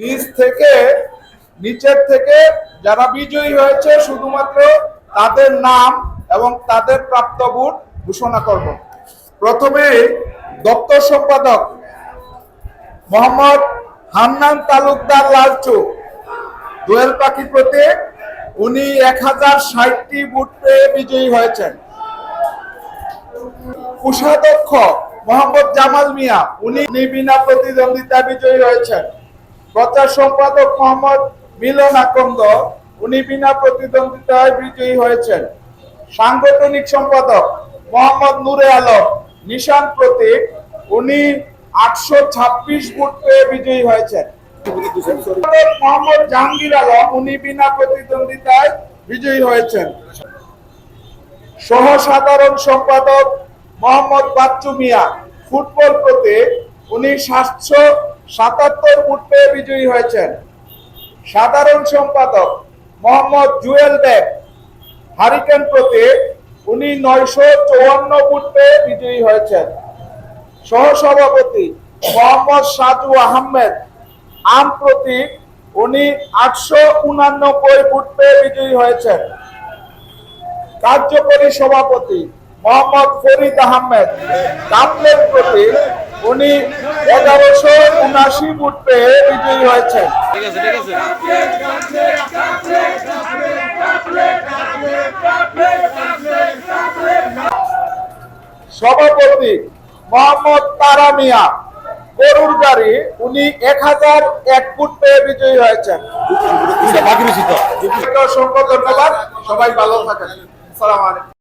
নিচ থেকে, নিচের থেকে যারা বিজয়ী হয়েছে, শুধুমাত্র তাদের নাম এবং তাদের প্রাপ্ত বুট ঘোষণা করব। প্রথমে দপ্তর সম্পাদক মোহাম্মদ হান্নান তালুকদার লালচু। দোয়েল পাখি প্রতি উনি এক হাজার ষাটটি বুট পেয়ে বিজয়ী হয়েছেন। কোষাধ্যক্ষ মোহাম্মদ জামাল মিয়া, উনি বিনা প্রতিদ্বন্দ্বিতা বিজয়ী হয়েছেন। প্রচার সম্পাদক মোহাম্মদ মিলন আকন্দ, উনি বিনা প্রতিদ্বন্দ্বিতায় বিজয়ী হয়েছেন। সাংগঠনিক সম্পাদক মোহাম্মদ নূরে আলম, নিশান প্রতীক, উনি আটশো ছাব্বিশ ভোট পেয়ে বিজয়ী হয়েছেন। মোহাম্মদ জাহাঙ্গীর আলম, উনি বিনা প্রতিদ্বন্দ্বিতায় বিজয়ী হয়েছেন। সহ সাধারণ সম্পাদক মোহাম্মদ বাচ্চু মিয়া, ফুটবল প্রতি উনি সাতশো সাতাত্তর ফুট পেয়ে বিজয়ী হয়েছেন। সাধারণ সম্পাদক মোহাম্মদ জুয়েল বেগ হারিকেন প্রতি উনি নয়শো চৌয়ান্ন ফুট পেয়ে বিজয়ী হয়েছেন। সহসভাপতি মোহাম্মদ সাজু আহমেদ। আম প্রতীক উনি আটশো উনানব্বই ফুট পেয়ে বিজয়ী হয়েছেন। কার্যকরী সভাপতি মোহাম্মদ ফরিদ আহমেদ। কাপলের প্রতি উনি এগারোশো উনাশি ফুট পেয়ে বিজয়ী হয়েছেন ঠিক আছে ঠিক আছে সভাপতি মোহাম্মদ তারা মিয়া গরুর গাড়ি উনি এক হাজার এক ফুট পেয়ে বিজয়ী হয়েছেন অসংখ্য ধন্যবাদ সবাই ভালো থাকেন সালাম আলাইকুম